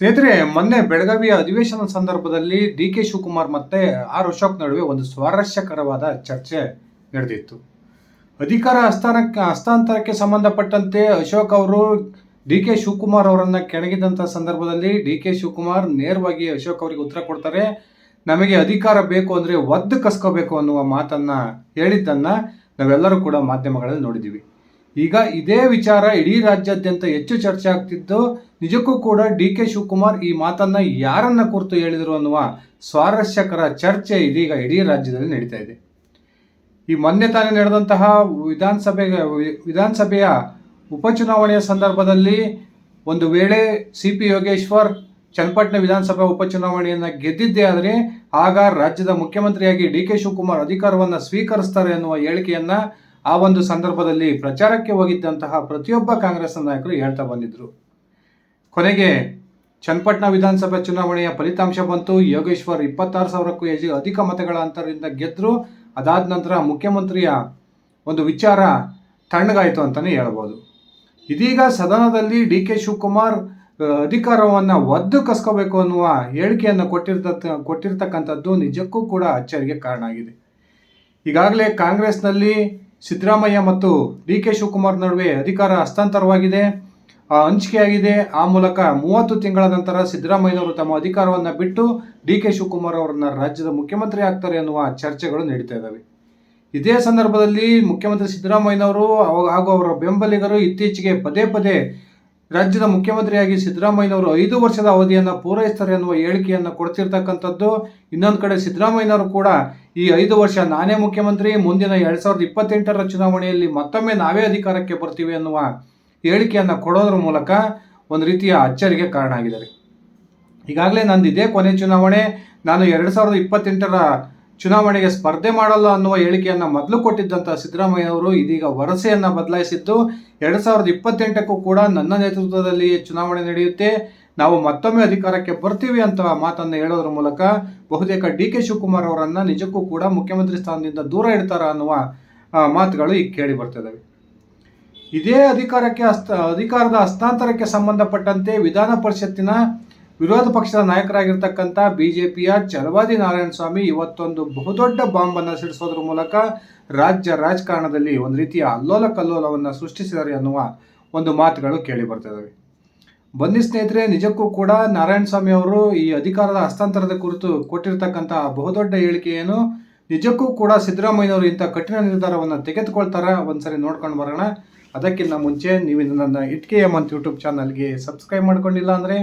ಸ್ನೇಹಿತರೆ, ಮೊನ್ನೆ ಬೆಳಗಾವಿಯ ಅಧಿವೇಶನ ಸಂದರ್ಭದಲ್ಲಿ ಡಿ ಕೆ ಶಿವಕುಮಾರ್ ಮತ್ತೆ ಆರ್ ಅಶೋಕ್ ನಡುವೆ ಒಂದು ಸ್ವಾರಸ್ಯಕರವಾದ ಚರ್ಚೆ ನಡೆದಿತ್ತು. ಅಧಿಕಾರ ಹಸ್ತಾನಕ್ಕೆ ಹಸ್ತಾಂತರಕ್ಕೆ ಸಂಬಂಧಪಟ್ಟಂತೆ ಅಶೋಕ್ ಅವರು ಡಿ ಕೆ ಶಿವಕುಮಾರ್ ಅವರನ್ನು ಕೆಣಗಿದಂಥ ಸಂದರ್ಭದಲ್ಲಿ ಡಿ ಕೆ ಶಿವಕುಮಾರ್ ನೇರವಾಗಿ ಅಶೋಕ್ ಅವರಿಗೆ ಉತ್ತರ ಕೊಡ್ತಾರೆ. ನಮಗೆ ಅಧಿಕಾರ ಬೇಕು ಅಂದರೆ ಒದ್ದು ಕಸ್ಕೋಬೇಕು ಅನ್ನುವ ಮಾತನ್ನ ಹೇಳಿದ್ದನ್ನು ನಾವೆಲ್ಲರೂ ಕೂಡ ಮಾಧ್ಯಮಗಳಲ್ಲಿ ನೋಡಿದ್ದೀವಿ. ಈಗ ಇದೇ ವಿಚಾರ ಇಡೀ ರಾಜ್ಯಾದ್ಯಂತ ಹೆಚ್ಚು ಚರ್ಚೆ ಆಗ್ತಿದ್ದು ನಿಜಕ್ಕೂ ಕೂಡ ಡಿ ಕೆ ಶಿವಕುಮಾರ್ ಈ ಮಾತನ್ನ ಯಾರನ್ನ ಕುರಿತು ಹೇಳಿದರು ಅನ್ನುವ ಸ್ವಾರಸ್ಯಕರ ಚರ್ಚೆ ಇದೀಗ ಇಡೀ ರಾಜ್ಯದಲ್ಲಿ ನಡೀತಾ ಇದೆ. ಈ ಮೊನ್ನೆ ತಾನೇ ನಡೆದಂತಹ ವಿಧಾನಸಭೆ, ವಿಧಾನಸಭೆಯ ಉಪಚುನಾವಣೆಯ ಸಂದರ್ಭದಲ್ಲಿ ಒಂದು ವೇಳೆ ಸಿ ಪಿ ಯೋಗೇಶ್ವರ್ ಚನ್ನಪಟ್ಟಣ ವಿಧಾನಸಭಾ ಉಪಚುನಾವಣೆಯನ್ನು ಗೆದ್ದಿದ್ದೇ ಆದರೆ ಆಗ ರಾಜ್ಯದ ಮುಖ್ಯಮಂತ್ರಿಯಾಗಿ ಡಿ ಕೆ ಶಿವಕುಮಾರ್ ಅಧಿಕಾರವನ್ನು ಸ್ವೀಕರಿಸ್ತಾರೆ ಎನ್ನುವ ಹೇಳಿಕೆಯನ್ನು ಆ ಒಂದು ಸಂದರ್ಭದಲ್ಲಿ ಪ್ರಚಾರಕ್ಕೆ ಹೋಗಿದ್ದಂತಹ ಪ್ರತಿಯೊಬ್ಬ ಕಾಂಗ್ರೆಸ್ ನಾಯಕರು ಹೇಳ್ತಾ ಬಂದಿದ್ರು. ಕೊನೆಗೆ ಚನ್ನಪಟ್ಟಣ ವಿಧಾನಸಭೆ ಚುನಾವಣೆಯ ಫಲಿತಾಂಶ ಬಂತು. ಯೋಗೇಶ್ವರ್ ಇಪ್ಪತ್ತಾರು ಸಾವಿರಕ್ಕೂ ಹೆಚ್ಚು ಅಧಿಕ ಮತಗಳ ಅಂತರದಿಂದ ಗೆದ್ದರು ಅದಾದ ನಂತರ ಮುಖ್ಯಮಂತ್ರಿಯ ಒಂದು ವಿಚಾರ ತಣ್ಣಗಾಯಿತು ಅಂತಲೇ ಹೇಳ್ಬೋದು. ಇದೀಗ ಸದನದಲ್ಲಿ ಡಿ ಕೆ ಶಿವಕುಮಾರ್ ಅಧಿಕಾರವನ್ನು ಒದ್ದು ಕಸ್ಕೋಬೇಕು ಅನ್ನುವ ಹೇಳಿಕೆಯನ್ನು ಕೊಟ್ಟಿರ್ತ ಕೊಟ್ಟಿರ್ತಕ್ಕಂಥದ್ದು ನಿಜಕ್ಕೂ ಕೂಡ ಅಚ್ಚರಿಗೆ ಕಾರಣ ಆಗಿದೆ. ಈಗಾಗಲೇ ಕಾಂಗ್ರೆಸ್ನಲ್ಲಿ ಸಿದ್ದರಾಮಯ್ಯ ಮತ್ತು ಡಿ ಕೆ ಶಿವಕುಮಾರ್ ನಡುವೆ ಅಧಿಕಾರ ಹಸ್ತಾಂತರವಾಗಿದೆ. ಹಂಚಿಕೆಯಾಗಿದೆ. ಆ ಮೂಲಕ ಮೂವತ್ತು ತಿಂಗಳ ನಂತರ ಸಿದ್ದರಾಮಯ್ಯನವರು ತಮ್ಮ ಅಧಿಕಾರವನ್ನು ಬಿಟ್ಟು ಡಿ ಕೆ ಶಿವಕುಮಾರ್ ಅವರನ್ನ ರಾಜ್ಯದ ಮುಖ್ಯಮಂತ್ರಿ ಆಗ್ತಾರೆ ಅನ್ನುವ ಚರ್ಚೆಗಳು ನಡೀತಾ ಇದ್ದಾವೆ ಇದೇ ಸಂದರ್ಭದಲ್ಲಿ ಮುಖ್ಯಮಂತ್ರಿ ಸಿದ್ದರಾಮಯ್ಯನವರು ಹಾಗೂ ಅವರ ಬೆಂಬಲಿಗರು ಇತ್ತೀಚೆಗೆ ಪದೇ ಪದೇ ರಾಜ್ಯದ ಮುಖ್ಯಮಂತ್ರಿಯಾಗಿ ಸಿದ್ದರಾಮಯ್ಯನವರು ಐದು ವರ್ಷದ ಅವಧಿಯನ್ನು ಪೂರೈಸ್ತಾರೆ ಅನ್ನುವ ಹೇಳಿಕೆಯನ್ನು ಕೊಡ್ತಿರ್ತಕ್ಕಂಥದ್ದು. ಇನ್ನೊಂದು ಕಡೆ ಸಿದ್ದರಾಮಯ್ಯನವರು ಕೂಡ ಈ ಐದು ವರ್ಷ ನಾನೇ ಮುಖ್ಯಮಂತ್ರಿ, ಮುಂದಿನ ಎರಡ್ ಸಾವಿರದ ಇಪ್ಪತ್ತೆಂಟರ ಚುನಾವಣೆಯಲ್ಲಿ ಮತ್ತೊಮ್ಮೆ ನಾವೇ ಅಧಿಕಾರಕ್ಕೆ ಬರ್ತೀವಿ ಅನ್ನುವ ಹೇಳಿಕೆಯನ್ನು ಕೊಡೋದ್ರ ಮೂಲಕ ಒಂದು ರೀತಿಯ ಅಚ್ಚರಿಗೆ ಕಾರಣ ಆಗಿದ್ದಾರೆ ಈಗಾಗಲೇ ನಂದು ಇದೇ ಕೊನೆ ಚುನಾವಣೆ, ನಾನು ಎರಡು ಸಾವಿರದ ಇಪ್ಪತ್ತೆಂಟರ ಚುನಾವಣೆಗೆ ಸ್ಪರ್ಧೆ ಮಾಡಲ್ಲ ಅನ್ನುವ ಹೇಳಿಕೆಯನ್ನು ಮೊದಲು ಕೊಟ್ಟಿದ್ದಂಥ ಸಿದ್ದರಾಮಯ್ಯ ಅವರು ಇದೀಗ ವರಸೆಯನ್ನು ಬದಲಾಯಿಸಿದ್ದು, ಎರಡು ಸಾವಿರದ ಇಪ್ಪತ್ತೆಂಟಕ್ಕೂ ಕೂಡ ನನ್ನ ನೇತೃತ್ವದಲ್ಲಿ ಚುನಾವಣೆ ನಡೆಯುತ್ತೆ, ನಾವು ಮತ್ತೊಮ್ಮೆ ಅಧಿಕಾರಕ್ಕೆ ಬರ್ತೀವಿ ಅಂತ ಮಾತನ್ನು ಹೇಳೋದ್ರ ಮೂಲಕ ಬಹುತೇಕ ಡಿ ಕೆ ಶಿವಕುಮಾರ್ ಅವರನ್ನು ನಿಜಕ್ಕೂ ಕೂಡ ಮುಖ್ಯಮಂತ್ರಿ ಸ್ಥಾನದಿಂದ ದೂರ ಇಡ್ತಾರ ಅನ್ನುವ ಮಾತುಗಳು ಈಗ ಕೇಳಿ ಬರ್ತಿದ್ದಾವೆ ಇದೇ ಅಧಿಕಾರಕ್ಕೆ ಹಸ್ತ, ಅಧಿಕಾರದ ಹಸ್ತಾಂತರಕ್ಕೆ ಸಂಬಂಧಪಟ್ಟಂತೆ ವಿಧಾನ ಪರಿಷತ್ತಿನ ವಿರೋಧ ಪಕ್ಷದ ನಾಯಕರಾಗಿರ್ತಕ್ಕಂಥ ಪಿಯ ಚಲವಾದಿ ನಾರಾಯಣ ಸ್ವಾಮಿ ಇವತ್ತೊಂದು ಬಹುದೊಡ್ಡ ಬಾಂಬನ್ನು ಸಿಡಿಸೋದ್ರ ಮೂಲಕ ರಾಜ್ಯ ರಾಜಕಾರಣದಲ್ಲಿ ಒಂದು ರೀತಿಯ ಅಲ್ಲೋಲ ಕಲ್ಲೋಲವನ್ನು ಸೃಷ್ಟಿಸಿದ್ದಾರೆ ಅನ್ನುವ ಒಂದು ಮಾತುಗಳು ಕೇಳಿ ಬರ್ತಿದ್ದಾವೆ ಬನ್ನಿ ಸ್ನೇಹಿತರೆ, ನಿಜಕ್ಕೂ ಕೂಡ ನಾರಾಯಣ ಸ್ವಾಮಿ ಅವರು ಈ ಅಧಿಕಾರದ ಹಸ್ತಾಂತರದ ಕುರಿತು ಕೊಟ್ಟಿರ್ತಕ್ಕಂಥ ಬಹುದೊಡ್ಡ ಹೇಳಿಕೆಯನ್ನು ನಿಜಕ್ಕೂ ಕೂಡ ಸಿದ್ದರಾಮಯ್ಯನವರು ಇಂಥ ಕಠಿಣ ನಿರ್ಧಾರವನ್ನು ತೆಗೆದುಕೊಳ್ತಾರ? ಒಂದ್ಸರಿ ನೋಡ್ಕೊಂಡು ಬರೋಣ. ಅದಕ್ಕಿಂತ ಮುಂಚೆ ನೀವು ನನ್ನ ಇಟ್ಕೆ ಎಂ ಅಂತ ಯೂಟ್ಯೂಬ್ ಚಾನಲ್ಗೆ ಸಬ್ಸ್ಕ್ರೈಬ್ ಮಾಡ್ಕೊಂಡಿಲ್ಲ ಅಂದರೆ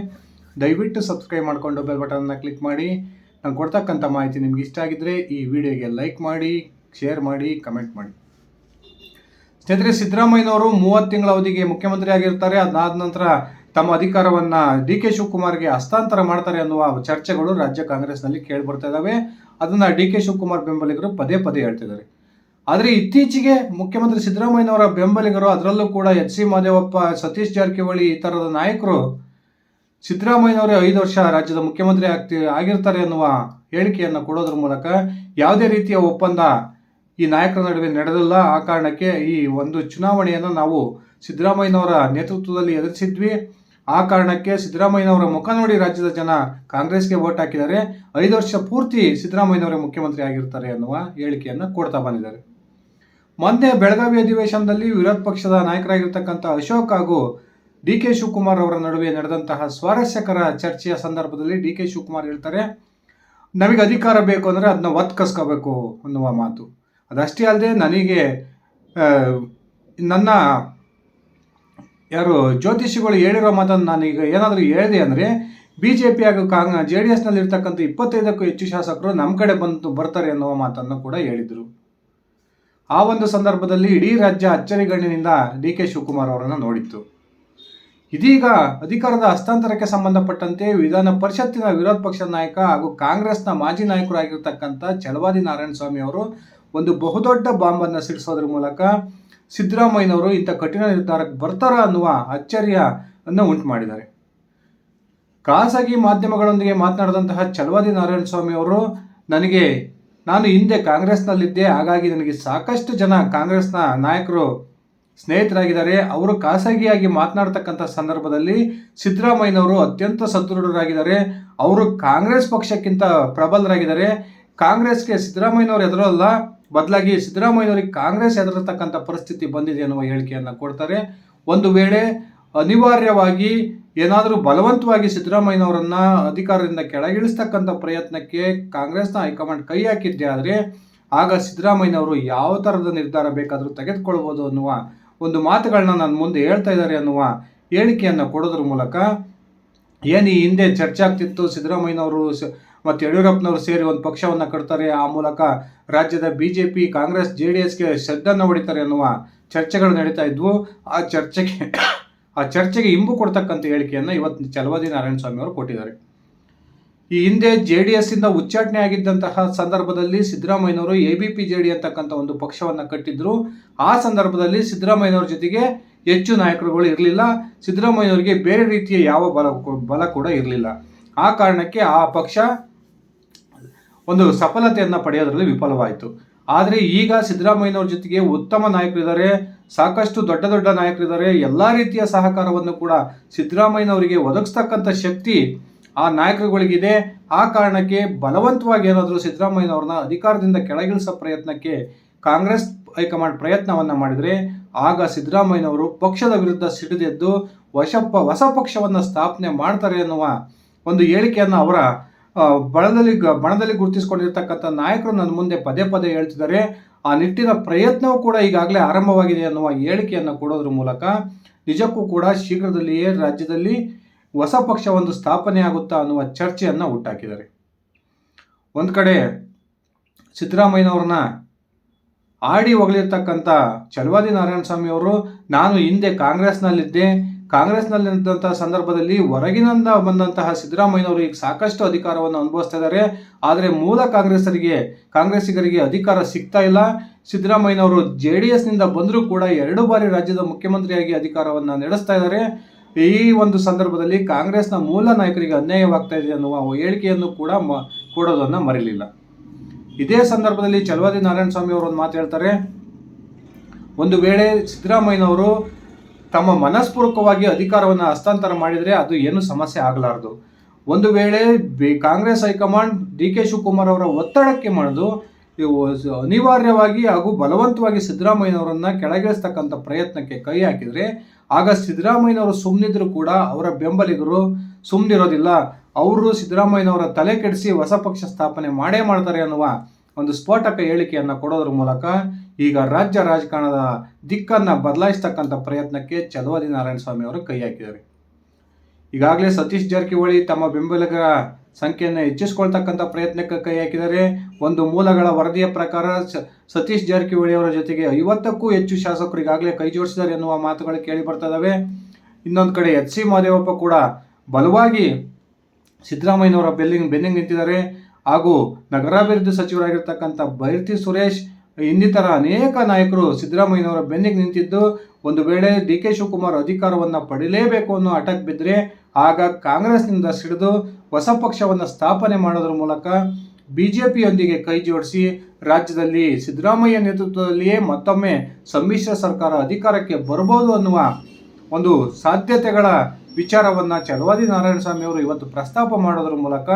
ದಯವಿಟ್ಟು ಸಬ್ಸ್ಕ್ರೈಬ್ ಮಾಡಿಕೊಂಡು ಬೆಲ್ ಬಟನ್ನ ಕ್ಲಿಕ್ ಮಾಡಿ. ನಾನು ಕೊಡ್ತಕ್ಕಂಥ ಮಾಹಿತಿ ನಿಮ್ಗೆ ಇಷ್ಟ ಆಗಿದ್ದರೆ ಈ ವಿಡಿಯೋಗೆ ಲೈಕ್ ಮಾಡಿ ಶೇರ್ ಮಾಡಿ ಕಮೆಂಟ್ ಮಾಡಿ. ಸ್ನೇಹಿತರೆ, ಸಿದ್ದರಾಮಯ್ಯನವರು ಮೂವತ್ತು ತಿಂಗಳ ಅವಧಿಗೆ ಮುಖ್ಯಮಂತ್ರಿ ಆಗಿರ್ತಾರೆ. ಅದಾದ ನಂತರ ತಮ್ಮ ಅಧಿಕಾರವನ್ನ ಡಿ ಕೆ ಶಿವಕುಮಾರ್ಗೆ ಹಸ್ತಾಂತರ ಮಾಡ್ತಾರೆ ಅನ್ನುವ ಚರ್ಚೆಗಳು ರಾಜ್ಯ ಕಾಂಗ್ರೆಸ್ನಲ್ಲಿ ಕೇಳಿ ಬರ್ತಾ ಇದಾವೆ. ಅದನ್ನ ಡಿ ಕೆ ಶಿವಕುಮಾರ್ ಬೆಂಬಲಿಗರು ಪದೇ ಪದೇ ಹೇಳ್ತಿದ್ದಾರೆ. ಆದರೆ ಇತ್ತೀಚೆಗೆ ಮುಖ್ಯಮಂತ್ರಿ ಸಿದ್ದರಾಮಯ್ಯನವರ ಬೆಂಬಲಿಗರು, ಅದರಲ್ಲೂ ಕೂಡ ಎಚ್ ಸಿ ಮಹದೇವಪ್ಪ ಸತೀಶ್ ಜಾರಕಿಹೊಳಿ ಈ ಥರದ ನಾಯಕರು ಸಿದ್ದರಾಮಯ್ಯನವರೇ ಐದು ವರ್ಷ ರಾಜ್ಯದ ಮುಖ್ಯಮಂತ್ರಿ ಆಗ್ತಿ, ಆಗಿರ್ತಾರೆ ಅನ್ನುವ ಹೇಳಿಕೆಯನ್ನು ಕೊಡೋದ್ರ ಮೂಲಕ ಯಾವುದೇ ರೀತಿಯ ಒಪ್ಪಂದ ಈ ನಾಯಕರ ನಡುವೆ ನಡೆದಿಲ್ಲ. ಆ ಕಾರಣಕ್ಕೆ ಈ ಒಂದು ಚುನಾವಣೆಯನ್ನು ನಾವು ಸಿದ್ದರಾಮಯ್ಯನವರ ನೇತೃತ್ವದಲ್ಲಿ ಎದುರಿಸಿದ್ವಿ. ಆ ಕಾರಣಕ್ಕೆ ಸಿದ್ದರಾಮಯ್ಯನವರ ಮುಖ ನೋಡಿ ರಾಜ್ಯದ ಜನ ಕಾಂಗ್ರೆಸ್ಗೆ ವೋಟ್ ಹಾಕಿದ್ದಾರೆ. ಐದು ವರ್ಷ ಪೂರ್ತಿ ಸಿದ್ದರಾಮಯ್ಯನವರೇ ಮುಖ್ಯಮಂತ್ರಿ ಆಗಿರ್ತಾರೆ ಅನ್ನುವ ಹೇಳಿಕೆಯನ್ನು ಕೊಡ್ತಾ ಬಂದಿದ್ದಾರೆ. ಮೊನ್ನೆ ಬೆಳಗಾವಿ ಅಧಿವೇಶನದಲ್ಲಿ ವಿರೋಧ ಪಕ್ಷದ ನಾಯಕರಾಗಿರ್ತಕ್ಕಂಥ ಅಶೋಕ್ ಹಾಗೂ ಡಿ ಕೆ ಶಿವಕುಮಾರ್ ಅವರ ನಡುವೆ ನಡೆದಂತಹ ಸ್ವಾರಸ್ಯಕರ ಚರ್ಚೆಯ ಸಂದರ್ಭದಲ್ಲಿ ಡಿ ಕೆ ಶಿವಕುಮಾರ್ ಹೇಳ್ತಾರೆ, ನಮಗೆ ಅಧಿಕಾರ ಬೇಕು ಅಂದರೆ ಅದನ್ನ ಒತ್ತು ಕಸ್ಕೋಬೇಕು ಅನ್ನುವ ಮಾತು. ಅದಷ್ಟೇ ಅಲ್ಲದೆ ನನಗೆ ನನ್ನ ಯಾರು ಜ್ಯೋತಿಷಿಗಳು ಹೇಳಿರೋ ಮಾತನ್ನು ನಾನೀಗ ಏನಾದರೂ ಹೇಳಿದೆ ಅಂದರೆ, ಬಿ ಜೆ ಪಿ ಹಾಗೂ ಕಾಂಗ್ ಜೆ ಡಿ ಎಸ್ನಲ್ಲಿರ್ತಕ್ಕಂಥ ಇಪ್ಪತ್ತೈದಕ್ಕೂ ಹೆಚ್ಚು ಶಾಸಕರು ನಮ್ಮ ಕಡೆ ಬಂದು ಬರ್ತಾರೆ ಅನ್ನುವ ಮಾತನ್ನು ಕೂಡ ಹೇಳಿದರು. ಆ ಒಂದು ಸಂದರ್ಭದಲ್ಲಿ ಇಡೀ ರಾಜ್ಯ ಅಚ್ಚರಿಗಣ್ಣಿನಿಂದ ಡಿ ಕೆ ಶಿವಕುಮಾರ್ ಅವರನ್ನು ನೋಡಿತ್ತು. ಇದೀಗ ಅಧಿಕಾರದ ಹಸ್ತಾಂತರಕ್ಕೆ ಸಂಬಂಧಪಟ್ಟಂತೆ ವಿಧಾನ ಪರಿಷತ್ತಿನ ವಿರೋಧ ಪಕ್ಷದ ನಾಯಕ ಹಾಗೂ ಕಾಂಗ್ರೆಸ್ನ ಮಾಜಿ ನಾಯಕರಾಗಿರ್ತಕ್ಕಂಥ ಚಲವಾದಿ ನಾರಾಯಣ ಸ್ವಾಮಿ ಅವರು ಒಂದು ಬಹುದೊಡ್ಡ ಬಾಂಬನ್ನು ಸಿಡಿಸೋದ್ರ ಮೂಲಕ ಸಿದ್ದರಾಮಯ್ಯನವರು ಇಂಥ ಕಠಿಣ ನಿರ್ಧಾರಕ್ಕೆ ಬರ್ತಾರ ಅನ್ನುವ ಅಚ್ಚರಿಯನ್ನು ಉಂಟು ಮಾಡಿದ್ದಾರೆ. ಖಾಸಗಿ ಮಾಧ್ಯಮಗಳೊಂದಿಗೆ ಮಾತನಾಡಿದಂತಹ ಚಲವಾದಿ ನಾರಾಯಣ ಸ್ವಾಮಿ ಅವರು, ನನಗೆ ನಾನು ಹಿಂದೆ ಕಾಂಗ್ರೆಸ್ನಲ್ಲಿದ್ದೆ, ಹಾಗಾಗಿ ನನಗೆ ಸಾಕಷ್ಟು ಜನ ಕಾಂಗ್ರೆಸ್ನ ನಾಯಕರು ಸ್ನೇಹಿತರಾಗಿದ್ದಾರೆ. ಅವರು ಖಾಸಗಿಯಾಗಿ ಮಾತನಾಡ್ತಕ್ಕಂಥ ಸಂದರ್ಭದಲ್ಲಿ ಸಿದ್ದರಾಮಯ್ಯನವರು ಅತ್ಯಂತ ಸದೃಢರಾಗಿದ್ದಾರೆ. ಅವರು ಕಾಂಗ್ರೆಸ್ ಪಕ್ಷಕ್ಕಿಂತ ಪ್ರಬಲರಾಗಿದ್ದಾರೆ. ಕಾಂಗ್ರೆಸ್ಗೆ ಸಿದ್ದರಾಮಯ್ಯನವರು ಎದುರಲ್ಲ, ಬದಲಾಗಿ ಸಿದ್ದರಾಮಯ್ಯನವರಿಗೆ ಕಾಂಗ್ರೆಸ್ ಎದುರತಕ್ಕಂಥ ಪರಿಸ್ಥಿತಿ ಬಂದಿದೆ ಅನ್ನುವ ಹೇಳಿಕೆಯನ್ನು ಕೊಡ್ತಾರೆ. ಒಂದು ವೇಳೆ ಅನಿವಾರ್ಯವಾಗಿ ಏನಾದರೂ ಬಲವಂತವಾಗಿ ಸಿದ್ದರಾಮಯ್ಯನವರನ್ನ ಅಧಿಕಾರದಿಂದ ಕೆಳಗಿಳಿಸ್ತಕ್ಕಂಥ ಪ್ರಯತ್ನಕ್ಕೆ ಕಾಂಗ್ರೆಸ್ನ ಹೈಕಮಾಂಡ್ ಕೈ ಹಾಕಿದ್ದೆ ಆದರೆ ಆಗ ಸಿದ್ದರಾಮಯ್ಯನವರು ಯಾವ ಥರದ ನಿರ್ಧಾರ ಬೇಕಾದರೂ ತೆಗೆದುಕೊಳ್ಬೋದು ಅನ್ನುವ ಒಂದು ಮಾತುಗಳನ್ನ ನಾನು ಮುಂದೆ ಹೇಳ್ತಾ ಇದ್ದಾರೆ ಅನ್ನುವ ಹೇಳಿಕೆಯನ್ನು ಕೊಡೋದ್ರ ಮೂಲಕ ಏನು ಈ ಹಿಂದೆ ಚರ್ಚೆ ಆಗ್ತಿತ್ತು ಸಿದ್ದರಾಮಯ್ಯನವರು ಮತ್ತು ಯಡಿಯೂರಪ್ಪನವರು ಸೇರಿ ಒಂದು ಪಕ್ಷವನ್ನು ಕಟ್ತಾರೆ, ಆ ಮೂಲಕ ರಾಜ್ಯದ B J P Congress, J D ಎಸ್ಗೆ ಶ್ರದ್ಧನ್ನು ಹೊಡಿತಾರೆ ಅನ್ನುವ ಚರ್ಚೆಗಳು ನಡೀತಾ ಇದ್ವು. ಆ ಚರ್ಚೆಗೆ ಆ ಚರ್ಚೆಗೆ ಇಂಬು ಕೊಡ್ತಕ್ಕಂಥ ಹೇಳಿಕೆಯನ್ನು ಇವತ್ತು ಚಲವಾದಿ ನಾರಾಯಣ ಸ್ವಾಮಿ ಅವರು ಕೊಟ್ಟಿದ್ದಾರೆ. ಈ ಹಿಂದೆ ಜೆ ಡಿ ಎಸ್ ಇಂದ ಉಚ್ಚಾಟನೆ ಆಗಿದ್ದಂತಹ ಸಂದರ್ಭದಲ್ಲಿ ಸಿದ್ದರಾಮಯ್ಯನವರು A B P J D ಅಂತಕ್ಕಂಥ ಒಂದು ಪಕ್ಷವನ್ನು ಕಟ್ಟಿದ್ರು. ಆ ಸಂದರ್ಭದಲ್ಲಿ ಸಿದ್ದರಾಮಯ್ಯನವ್ರ ಜೊತೆಗೆ ಹೆಚ್ಚು ನಾಯಕರುಗಳು ಇರಲಿಲ್ಲ. ಸಿದ್ದರಾಮಯ್ಯನವರಿಗೆ ಬೇರೆ ರೀತಿಯ ಯಾವ ಬಲ ಬಲ ಕೂಡ ಇರಲಿಲ್ಲ. ಆ ಕಾರಣಕ್ಕೆ ಆ ಪಕ್ಷ ಒಂದು ಸಫಲತೆಯನ್ನು ಪಡೆಯೋದರಲ್ಲಿ ವಿಫಲವಾಯಿತು. ಆದರೆ ಈಗ ಸಿದ್ದರಾಮಯ್ಯನವ್ರ ಜೊತೆಗೆ ಉತ್ತಮ ನಾಯಕರಿದ್ದಾರೆ. ಸಾಕಷ್ಟು ದೊಡ್ಡ ದೊಡ್ಡ ನಾಯಕರಿದ್ದಾರೆ. ಎಲ್ಲ ರೀತಿಯ ಸಹಕಾರವನ್ನು ಕೂಡ ಸಿದ್ದರಾಮಯ್ಯನವರಿಗೆ ಒದಗಿಸ್ತಕ್ಕಂಥ ಶಕ್ತಿ ಆ ನಾಯಕರುಗಳಿಗಿದೆ. ಆ ಕಾರಣಕ್ಕೆ ಬಲವಂತವಾಗಿ ಏನಾದರೂ ಸಿದ್ದರಾಮಯ್ಯನವ್ರನ್ನ ಅಧಿಕಾರದಿಂದ ಕೆಳಗಿಳಿಸೋ ಪ್ರಯತ್ನಕ್ಕೆ ಕಾಂಗ್ರೆಸ್ ಹೈಕಮಾಂಡ್ ಪ್ರಯತ್ನವನ್ನು ಮಾಡಿದರೆ, ಆಗ ಸಿದ್ದರಾಮಯ್ಯನವರು ಪಕ್ಷದ ವಿರುದ್ಧ ಸಿಡಿದೆದ್ದು ವಶಪ್ಪ ಹೊಸ ಪಕ್ಷವನ್ನು ಸ್ಥಾಪನೆ ಮಾಡ್ತಾರೆ ಎನ್ನುವ ಒಂದು ಹೇಳಿಕೆಯನ್ನು ಅವರ ಬಣದಲ್ಲಿ ಬಣದಲ್ಲಿ ಗುರುತಿಸಿಕೊಂಡಿರ್ತಕ್ಕಂಥ ನಾಯಕರು ನನ್ನ ಮುಂದೆ ಪದೇ ಪದೇ ಹೇಳ್ತಿದ್ದಾರೆ. ಆ ನಿಟ್ಟಿನ ಪ್ರಯತ್ನವೂ ಕೂಡ ಈಗಾಗಲೇ ಆರಂಭವಾಗಿದೆ ಅನ್ನುವ ಹೇಳಿಕೆಯನ್ನು ಕೊಡೋದ್ರ ಮೂಲಕ ನಿಜಕ್ಕೂ ಕೂಡ ಶೀಘ್ರದಲ್ಲಿಯೇ ರಾಜ್ಯದಲ್ಲಿ ಹೊಸ ಒಂದು ಸ್ಥಾಪನೆ ಆಗುತ್ತಾ ಅನ್ನುವ ಚರ್ಚೆಯನ್ನು ಹುಟ್ಟಾಕಿದ್ದಾರೆ. ಒಂದು ಕಡೆ ಸಿದ್ದರಾಮಯ್ಯನವ್ರನ್ನ ಆಡಿ ಹೊಗಳಿರ್ತಕ್ಕಂಥ ಚಲುವಾದಿ ನಾರಾಯಣ ಸ್ವಾಮಿ ಅವರು ನಾನು ಹಿಂದೆ ಕಾಂಗ್ರೆಸ್ನಲ್ಲಿದ್ದೆ ಕಾಂಗ್ರೆಸ್ನಲ್ಲಿದ್ದಂತಹ ಸಂದರ್ಭದಲ್ಲಿ ಹೊರಗಿನಿಂದ ಬಂದಂತಹ ಸಿದ್ದರಾಮಯ್ಯನವರು ಈಗ ಸಾಕಷ್ಟು ಅಧಿಕಾರವನ್ನು ಅನುಭವಿಸ್ತಾ ಇದ್ದಾರೆ. ಆದರೆ ಮೂಲ ಕಾಂಗ್ರೆಸ್ಸರಿಗೆ ಕಾಂಗ್ರೆಸ್ಸಿಗರಿಗೆ ಅಧಿಕಾರ ಸಿಗ್ತಾ ಇಲ್ಲ. ಸಿದ್ದರಾಮಯ್ಯನವರು ಜೆ ಡಿ ಎಸ್ನಿಂದ ಬಂದರೂ ಕೂಡ ಎರಡು ಬಾರಿ ರಾಜ್ಯದ ಮುಖ್ಯಮಂತ್ರಿಯಾಗಿ ಅಧಿಕಾರವನ್ನು ನಡೆಸ್ತಾ ಇದ್ದಾರೆ. ಈ ಒಂದು ಸಂದರ್ಭದಲ್ಲಿ ಕಾಂಗ್ರೆಸ್ನ ಮೂಲ ನಾಯಕರಿಗೆ ಅನ್ಯಾಯವಾಗ್ತಾ ಇದೆ ಅನ್ನುವ ಹೇಳಿಕೆಯನ್ನು ಕೂಡ ಮ, ಕೊಡೋದನ್ನು ಮರೆಯಲಿಲ್ಲ ಇದೇ ಸಂದರ್ಭದಲ್ಲಿ ಚಲವಾದಿ ನಾರಾಯಣ ಸ್ವಾಮಿ ಅವರು ಒಂದು ಮಾತು ಹೇಳ್ತಾರೆ. ಒಂದು ವೇಳೆ ಸಿದ್ದರಾಮಯ್ಯನವರು ತಮ್ಮ ಮನಸ್ಪೂರ್ವಕವಾಗಿ ಅಧಿಕಾರವನ್ನು ಹಸ್ತಾಂತರ ಮಾಡಿದರೆ ಅದು ಏನು ಸಮಸ್ಯೆ ಆಗಲಾರದು. ಒಂದು ವೇಳೆ Congress high command D K Shivakumar ಅವರ ಒತ್ತಡಕ್ಕೆ ಮಾಡಿದು ಅನಿವಾರ್ಯವಾಗಿ ಹಾಗೂ ಬಲವಂತವಾಗಿ ಸಿದ್ದರಾಮಯ್ಯನವರನ್ನು ಕೆಳಗಿಳಿಸ್ತಕ್ಕಂಥ ಪ್ರಯತ್ನಕ್ಕೆ ಕೈ ಹಾಕಿದರೆ, ಆಗ ಸಿದ್ದರಾಮಯ್ಯನವರು ಸುಮ್ಮನಿದ್ರು ಕೂಡ ಅವರ ಬೆಂಬಲಿಗರು ಸುಮ್ಮನಿರೋದಿಲ್ಲ ಅವರು ಸಿದ್ದರಾಮಯ್ಯನವರ ತಲೆ ಕೆಡಿಸಿ ಹೊಸ ಪಕ್ಷ ಸ್ಥಾಪನೆ ಮಾಡೇ ಮಾಡ್ತಾರೆ ಅನ್ನುವ ಒಂದು ಸ್ಫೋಟಕ ಹೇಳಿಕೆಯನ್ನು ಕೊಡೋದ್ರ ಮೂಲಕ ಈಗ ರಾಜ್ಯ ರಾಜಕಾರಣದ ದಿಕ್ಕನ್ನು ಬದಲಾಯಿಸ್ತಕ್ಕಂಥ ಪ್ರಯತ್ನಕ್ಕೆ ಚಲವಾದಿ ನಾರಾಯಣ ಸ್ವಾಮಿ ಅವರು ಕೈ ಹಾಕಿದ್ದಾರೆ. ಈಗಾಗಲೇ ಸತೀಶ್ ಜಾರಕಿಹೊಳಿ ತಮ್ಮ ಬೆಂಬಲಿಗರ ಸಂಖ್ಯೆಯನ್ನು ಹೆಚ್ಚಿಸ್ಕೊಳ್ತಕ್ಕಂಥ ಪ್ರಯತ್ನಕ್ಕೆ ಕೈ ಹಾಕಿದ್ದಾರೆ. ಒಂದು ಮೂಲಗಳ ವರದಿಯ ಪ್ರಕಾರ ಸತೀಶ್ ಜಾರಕಿಹೊಳಿ ಅವರ ಜೊತೆಗೆ ಐವತ್ತಕ್ಕೂ ಹೆಚ್ಚು ಶಾಸಕರು ಈಗಾಗಲೇ ಕೈ ಜೋಡಿಸಿದ್ದಾರೆ ಎನ್ನುವ ಮಾತುಗಳು ಕೇಳಿ ಬರ್ತಾ ಇನ್ನೊಂದು ಕಡೆ ಎಚ್ ಸಿ ಮಹದೇವಪ್ಪ ಕೂಡ ಬಲವಾಗಿ ಸಿದ್ದರಾಮಯ್ಯನವರ ಬೆಲ್ಲಿಂಗ್, ಬೆನ್ನಿಂಗ್ ನಿಂತಿದ್ದಾರೆ. ಹಾಗೂ ನಗರಾಭಿವೃದ್ಧಿ ಸಚಿವರಾಗಿರ್ತಕ್ಕಂಥ ಬೈರ್ತಿ ಸುರೇಶ್ ಇನ್ನಿತರ ಅನೇಕ ನಾಯಕರು ಸಿದ್ದರಾಮಯ್ಯನವರ ಬೆನ್ನಿಗೆ ನಿಂತಿದ್ದು, ಒಂದು ವೇಳೆ ಡಿ ಕೆ ಶಿವಕುಮಾರ್ ಅಧಿಕಾರವನ್ನು ಪಡೆಯಲೇಬೇಕು ಅನ್ನೋ ಅಟಕ್ ಬಿದ್ದರೆ ಆಗ ಕಾಂಗ್ರೆಸ್ನಿಂದ ಸಿಡಿದು ಹೊಸ ಪಕ್ಷವನ್ನು ಸ್ಥಾಪನೆ ಮಾಡೋದ್ರ ಮೂಲಕ ಬಿ ಜೆ ಪಿಯೊಂದಿಗೆ ಕೈ ಜೋಡಿಸಿ, ರಾಜ್ಯದಲ್ಲಿ ಸಿದ್ದರಾಮಯ್ಯ ನೇತೃತ್ವದಲ್ಲಿಯೇ ಮತ್ತೊಮ್ಮೆ ಸಮ್ಮಿಶ್ರ ಸರ್ಕಾರ ಅಧಿಕಾರಕ್ಕೆ ಬರಬಹುದು ಅನ್ನುವ ಒಂದು ಸಾಧ್ಯತೆಗಳ ವಿಚಾರವನ್ನು ಚಲವಾದಿ ನಾರಾಯಣ ಸ್ವಾಮಿ ಅವರು ಇವತ್ತು ಪ್ರಸ್ತಾಪ ಮಾಡೋದ್ರ ಮೂಲಕ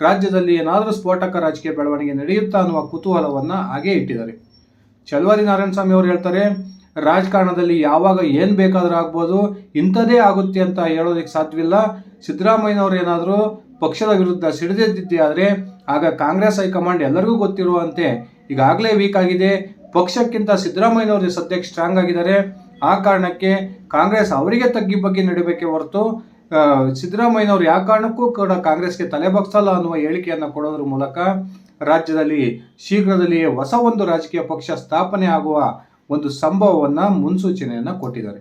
ರಾಜ್ಯದಲ್ಲಿ ಏನಾದರೂ ಸ್ಫೋಟಕ ರಾಜಕೀಯ ಬೆಳವಣಿಗೆ ನಡೆಯುತ್ತಾ ಅನ್ನುವ ಕುತೂಹಲವನ್ನು ಹಾಗೇ ಇಟ್ಟಿದ್ದಾರೆ. ಚಲವಾದಿ ನಾರಾಯಣ ಸ್ವಾಮಿ ಅವರು ಹೇಳ್ತಾರೆ, ರಾಜಕಾರಣದಲ್ಲಿ ಯಾವಾಗ ಏನು ಬೇಕಾದರೂ ಆಗ್ಬೋದು, ಇಂಥದ್ದೇ ಆಗುತ್ತೆ ಅಂತ ಹೇಳೋದಕ್ಕೆ ಸಾಧ್ಯವಿಲ್ಲ. ಸಿದ್ದರಾಮಯ್ಯನವರು ಏನಾದರೂ ಪಕ್ಷದ ವಿರುದ್ಧ ಸಿಡಿದಿದ್ದೇ ಆದರೆ ಆಗ ಕಾಂಗ್ರೆಸ್ ಹೈಕಮಾಂಡ್ ಎಲ್ಲರಿಗೂ ಗೊತ್ತಿರುವಂತೆ ಈಗಾಗಲೇ ವೀಕ್ ಆಗಿದೆ. ಪಕ್ಷಕ್ಕಿಂತ ಸಿದ್ದರಾಮಯ್ಯನವರು ಸದ್ಯಕ್ಕೆ ಸ್ಟ್ರಾಂಗ್ ಆಗಿದ್ದಾರೆ. ಆ ಕಾರಣಕ್ಕೆ ಕಾಂಗ್ರೆಸ್ ಅವರಿಗೆ ತಗ್ಗಿ ಬಗ್ಗೆ ನಡಿಬೇಕೆ ಹೊರತು ಸಿದ್ದರಾಮಯ್ಯನವ್ರು ಯಾವ ಕಾರಣಕ್ಕೂ ಕೂಡ ಕಾಂಗ್ರೆಸ್ಗೆ ತಲೆ ಬಗ್ಸಲ್ಲ ಅನ್ನುವ ಹೇಳಿಕೆಯನ್ನು ಕೊಡೋದ್ರ ಮೂಲಕ ರಾಜ್ಯದಲ್ಲಿ ಶೀಘ್ರದಲ್ಲಿಯೇ ಹೊಸ ಒಂದು ರಾಜಕೀಯ ಪಕ್ಷ ಸ್ಥಾಪನೆ ಆಗುವ ಒಂದು ಸಂಭವವನ್ನು ಮುನ್ಸೂಚನೆಯನ್ನು ಕೊಟ್ಟಿದ್ದಾರೆ.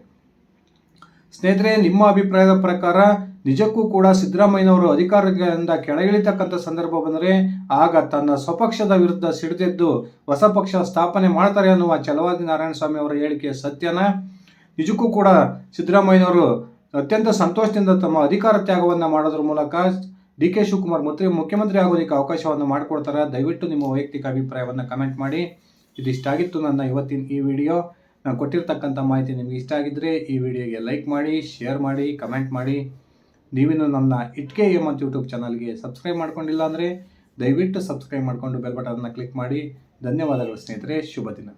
ಸ್ನೇಹಿತರೆ, ನಿಮ್ಮ ಅಭಿಪ್ರಾಯದ ಪ್ರಕಾರ ನಿಜಕ್ಕೂ ಕೂಡ ಸಿದ್ದರಾಮಯ್ಯನವರು ಅಧಿಕಾರದಿಂದ ಕೆಳಗಿಳಿತಕ್ಕಂಥ ಸಂದರ್ಭ ಬಂದರೆ ಆಗ ತನ್ನ ಸ್ವಪಕ್ಷದ ವಿರುದ್ಧ ಸಿಡಿದೆದ್ದು ಹೊಸ ಪಕ್ಷ ಸ್ಥಾಪನೆ ಮಾಡ್ತಾರೆ ಅನ್ನುವ ಚಲವಾದಿ ನಾರಾಯಣ ಸ್ವಾಮಿ ಅವರ ಹೇಳಿಕೆ ಸತ್ಯನ? ನಿಜಕ್ಕೂ ಕೂಡ ಸಿದ್ದರಾಮಯ್ಯನವರು ಅತ್ಯಂತ ಸಂತೋಷದಿಂದ ತಮ್ಮ ಅಧಿಕಾರ ತ್ಯಾಗವನ್ನು ಮಾಡೋದ್ರ ಮೂಲಕ ಡಿ ಕೆ ಶಿವಕುಮಾರ್ ಮತ್ತೆ ಮುಖ್ಯಮಂತ್ರಿ ಆಗೋದಕ್ಕೆ ಅವಕಾಶವನ್ನು ಮಾಡಿಕೊಡ್ತಾರೆ? ದಯವಿಟ್ಟು ನಿಮ್ಮ ವೈಯಕ್ತಿಕ ಅಭಿಪ್ರಾಯವನ್ನು ಕಮೆಂಟ್ ಮಾಡಿ. ಇದಿಷ್ಟಾಗಿತ್ತು ನನ್ನ ಇವತ್ತಿನ ಈ ವಿಡಿಯೋ. ನಾನು ಕೊಟ್ಟಿರ್ತಕ್ಕಂಥ ಮಾಹಿತಿ ನಿಮಗೆ ಇಷ್ಟ ಆಗಿದ್ದರೆ ಈ ವಿಡಿಯೋಗೆ ಲೈಕ್ ಮಾಡಿ, ಶೇರ್ ಮಾಡಿ, ಕಮೆಂಟ್ ಮಾಡಿ. ನೀವಿನ್ನು ನನ್ನ ಇಟ್ಕೆ ಮತ್ತು ಯೂಟ್ಯೂಬ್ ಚಾನಲ್ಗೆ ಸಬ್ಸ್ಕ್ರೈಬ್ ಮಾಡ್ಕೊಂಡಿಲ್ಲ ಅಂದರೆ ದಯವಿಟ್ಟು ಸಬ್ಸ್ಕ್ರೈಬ್ ಮಾಡಿಕೊಂಡು ಬೆಲ್ ಬಟನ್ನ ಕ್ಲಿಕ್ ಮಾಡಿ. ಧನ್ಯವಾದಗಳು ಸ್ನೇಹಿತರೆ, ಶುಭ ದಿನ.